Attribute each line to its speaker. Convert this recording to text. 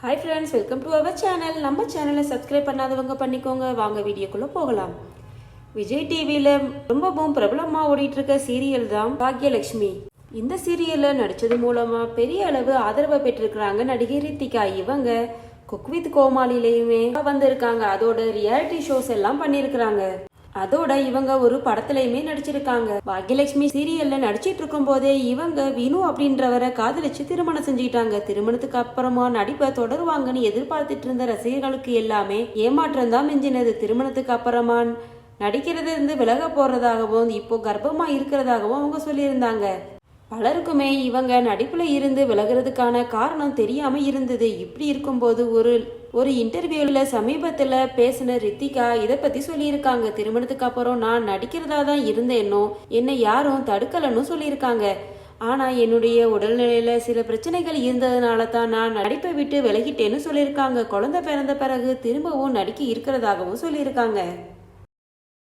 Speaker 1: Hi friends welcome to our channel நம்ம சேனலை subscribe பண்ணாதவங்க பண்ணிக்கோங்க. வாங்க வீடியோக்குள்ளே போகலாம். விஜய் டிவியில் ரொம்பவும் பிரபலமாக ஓடிட்டுருக்க சீரியல் தான் பாக்யலட்சுமி இந்த சீரியலில் நடித்தது மூலமாக பெரிய அளவு ஆதரவை பெற்றிருக்கிறாங்க நடிகை ரித்திகா. இவங்க குக் வித் கோமாளிலையுமே வந்திருக்காங்க. அதோட ரியாலிட்டி ஷோஸ் எல்லாம் பண்ணியிருக்கிறாங்க. அதோட இவங்க ஒரு படத்துலயுமே நடிச்சிருக்காங்க. பாக்யலட்சுமி சீரியல்ல நடிச்சிட்டு இருக்கும் போதே இவங்க வினு அப்படின்றவரை காதலிச்சு திருமணம் செஞ்சுக்கிட்டாங்க திருமணத்துக்கு அப்புறமா நடிப்பை தொடருவாங்கன்னு எதிர்பார்த்துட்டு இருந்த ரசிகர்களுக்கு எல்லாமே ஏமாற்றம் தான் மிஞ்சினது. திருமணத்துக்கு அப்புறமா நடிக்கிறது இருந்து விலக போறதாகவும் இப்போ கர்ப்பமா இருக்கிறதாகவும் அவங்க சொல்லியிருந்தாங்க. பலருக்குமே இவங்க நடிப்பில் இருந்து விலகிறதுக்கான காரணம் தெரியாமல் இருந்தது. இப்படி இருக்கும்போது ஒரு ஒரு இன்டர்வியூவில் சமீபத்தில் பேசின ரித்திகா இதை பற்றி சொல்லியிருக்காங்க. திருமணத்துக்கு அப்புறம் நான் நடிக்கிறதா தான் இருந்தேனோ என்னை யாரும் தடுக்கலன்னு சொல்லியிருக்காங்க. ஆனால் என்னுடைய உடல்நிலையில் சில பிரச்சனைகள் இருந்ததுனால தான் நான் நடிப்பை விட்டு விலகிட்டேன்னு சொல்லியிருக்காங்க. குழந்தை பிறந்த பிறகு திரும்பவும் நடிக்க இருக்கிறதாகவும் சொல்லியிருக்காங்க.